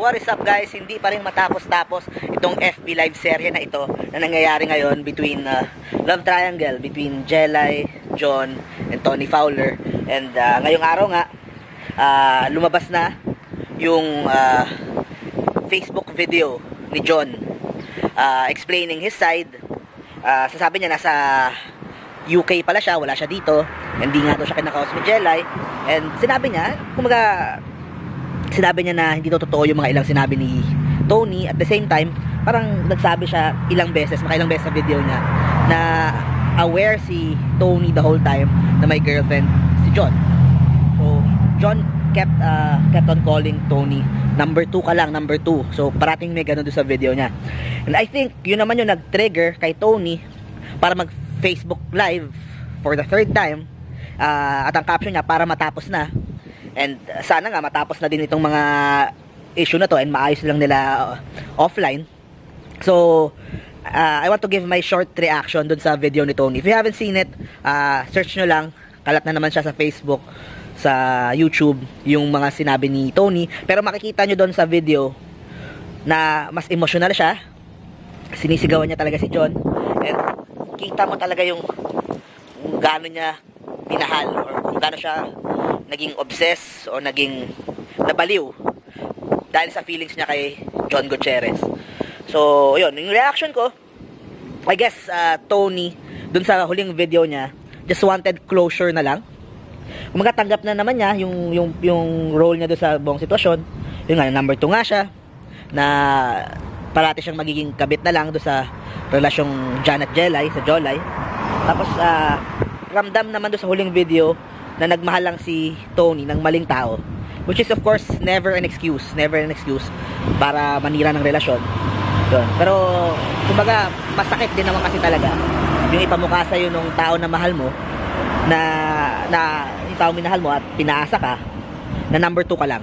What is up guys? Hindi pa rin matapos-tapos itong FB live serye na ito na nangyayari ngayon between uh, Love Triangle between Jelay, John, and Tony Fowler. And uh, ngayong araw nga, uh, lumabas na yung uh, Facebook video ni John uh, explaining his side. Uh, sasabi niya nasa UK pala siya, wala siya dito. Hindi nga daw siya kinakaos ni Jelay. And sinabi niya, kumaga sinabi niya na hindi daw totoo yung mga ilang sinabi ni Tony. At the same time parang nagsabi siya ilang beses makailang beses sa video niya na aware si Tony the whole time na may girlfriend si John. So John kept uh, kept on calling Tony number 2 ka lang number 2 so parating may ganun doon sa video niya. And I think yun naman yung nag-trigger kay Tony para mag Facebook live for the third time. Uh, at ang caption niya para matapos na And sana nga matapos na din itong mga issue na to and maayos lang nila uh, offline. So, uh, I want to give my short reaction dun sa video ni Tony. If you haven't seen it, uh, search nyo lang. Kalat na naman siya sa Facebook, sa YouTube, yung mga sinabi ni Tony. Pero makikita nyo dun sa video na mas emotional siya. Sinisigawan niya talaga si John. And kita mo talaga yung kung niya minahal or kung gaano siya naging obsessed o naging nabaliw dahil sa feelings niya kay John Gutierrez. So, yun, yung reaction ko, I guess, uh, Tony, dun sa huling video niya, just wanted closure na lang. Kung magatanggap na naman niya yung, yung, yung role niya dun sa buong sitwasyon, yun nga, number 2 nga siya, na parati siyang magiging kabit na lang dun sa relasyong Janet Jelay, sa Jolay. Tapos, uh, ramdam naman dun sa huling video, na nagmahal lang si Tony ng maling tao. Which is of course never an excuse, never an excuse para manira ng relasyon. Yun. Pero kumbaga masakit din naman kasi talaga yung ipamukha sa nung tao na mahal mo na na yung tao minahal mo at pinaasa ka na number 2 ka lang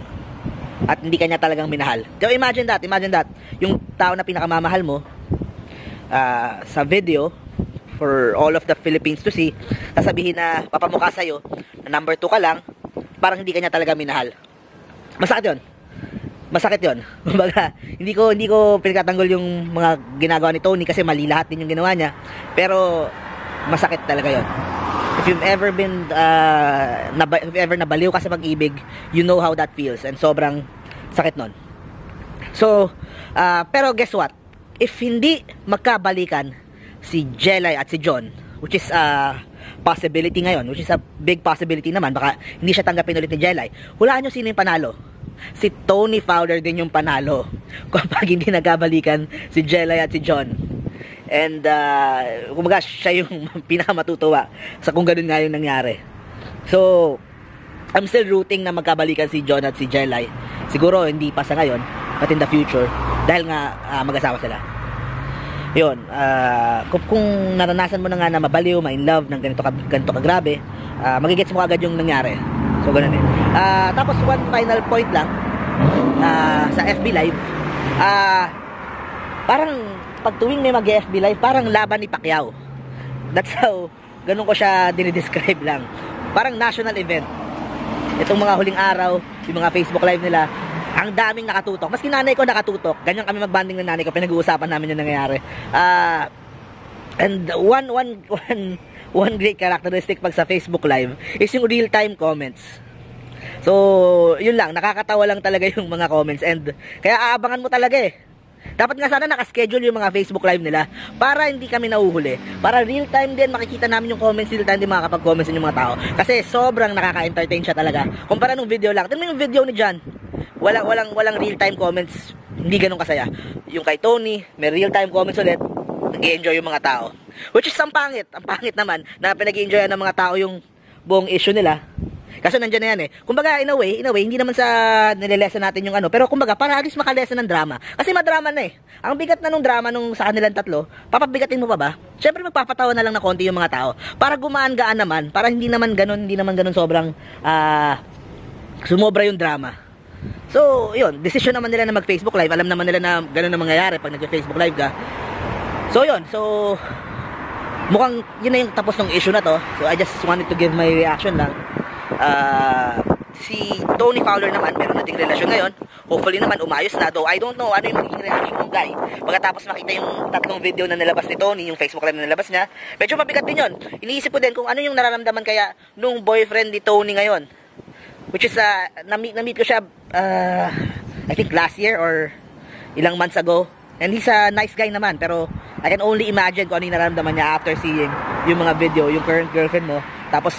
at hindi kanya talagang minahal. So imagine that, imagine that. Yung tao na pinakamamahal mo uh, sa video for all of the Philippines to see, sasabihin na papamukha sa'yo na number 2 ka lang, parang hindi kanya talaga minahal. Masakit 'yon. Masakit 'yon. Kumbaga, hindi ko hindi ko pinagtatanggol yung mga ginagawa ni Tony kasi mali lahat din yung ginawa niya. Pero masakit talaga 'yon. If you've ever been uh, naba, if ever nabaliw ka sa pag-ibig, you know how that feels and sobrang sakit nun. So, uh, pero guess what? If hindi magkabalikan si Jelay at si John, which is uh, possibility ngayon, which is a big possibility naman, baka hindi siya tanggapin ulit ni Jelay. Hulaan nyo sino yung panalo. Si Tony Fowler din yung panalo kapag hindi nagkabalikan si Jelay at si John. And, uh, kumbaga, siya yung pinakamatutuwa sa kung ganun nga yung nangyari. So, I'm still rooting na magkabalikan si John at si Jelay. Siguro, hindi pa sa ngayon, but in the future, dahil nga uh, mag-asawa sila yun, uh, kung, naranasan mo na nga na mabaliw, ma-in love ng ganito, ka, ganito kagrabe, uh, magigets mo agad yung nangyari. So, ganun eh. Uh, tapos, one final point lang, uh, sa FB Live, uh, parang, pag tuwing may mag-FB Live, parang laban ni Pacquiao. That's how, ganun ko siya dinidescribe lang. Parang national event. Itong mga huling araw, yung mga Facebook Live nila, ang daming nakatutok. Maski nanay ko nakatutok. Ganyan kami magbanding ng nanay ko. Pinag-uusapan namin yung nangyayari. Uh, and one, one, one, one great characteristic pag sa Facebook Live is yung real-time comments. So, yun lang. Nakakatawa lang talaga yung mga comments. And, kaya aabangan mo talaga eh. Dapat nga sana nakaschedule yung mga Facebook live nila para hindi kami nauhuli. Para real time din makikita namin yung comments real time din makakapag-comments yung mga tao. Kasi sobrang nakaka-entertain siya talaga. Kumpara nung video lang. Tingnan mo yung video ni John wala walang walang real time comments hindi ganun kasaya yung kay Tony may real time comments ulit nag-enjoy yung mga tao which is ang pangit ang pangit naman na pinag-enjoy ng mga tao yung buong issue nila kasi nandiyan na yan eh. Kumbaga, in a way, in a way, hindi naman sa nililesen natin yung ano. Pero kumbaga, para at least makalesen ng drama. Kasi madrama na eh. Ang bigat na nung drama nung sa kanilang tatlo, papabigatin mo pa ba? Siyempre magpapatawa na lang na konti yung mga tao. Para gumaan-gaan naman. Para hindi naman ganun, hindi naman ganun sobrang uh, sumobra yung drama. So, yun, decision naman nila na mag-Facebook live. Alam naman nila na ganun ang mangyayari pag nag-Facebook live ka. So, yun. So, mukhang yun na yung tapos ng issue na to. So, I just wanted to give my reaction lang. Uh, si Tony Fowler naman, meron na ding relasyon ngayon. hopefully naman umayos na. Though I don't know ano yung magiging reaction ng guy. Pagkatapos makita yung tatlong video na nilabas ni Tony, yung Facebook live na nilabas niya, medyo mabigat din yun. Iniisip ko din kung ano yung nararamdaman kaya nung boyfriend ni Tony ngayon. Which is, uh, na-meet, na-meet ko siya, uh, I think last year or ilang months ago. And he's a nice guy naman, pero I can only imagine kung ano yung nararamdaman niya after seeing yung mga video, yung current girlfriend mo. Tapos,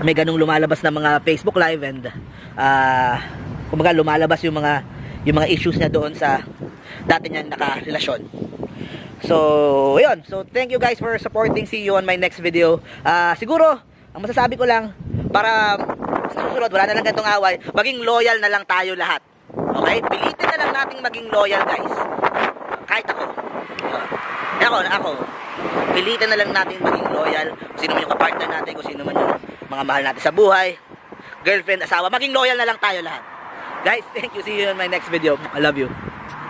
may ganung lumalabas na mga Facebook live and uh, kumbaga lumalabas yung mga yung mga issues niya doon sa dati niyang nakarelasyon. So, yun. So, thank you guys for supporting. See you on my next video. Ah, siguro, ang masasabi ko lang, para sa susunod, wala na lang ganitong away, maging loyal na lang tayo lahat. Okay? Pilitin na lang nating maging loyal, guys. Kahit ako. Uh, ako, ako. Pilitin na lang natin maging loyal. Kung sino man yung kapartner natin, kung sino man yung mga mahal natin sa buhay, girlfriend, asawa, maging loyal na lang tayo lahat. Guys, thank you. See you on my next video. I love you.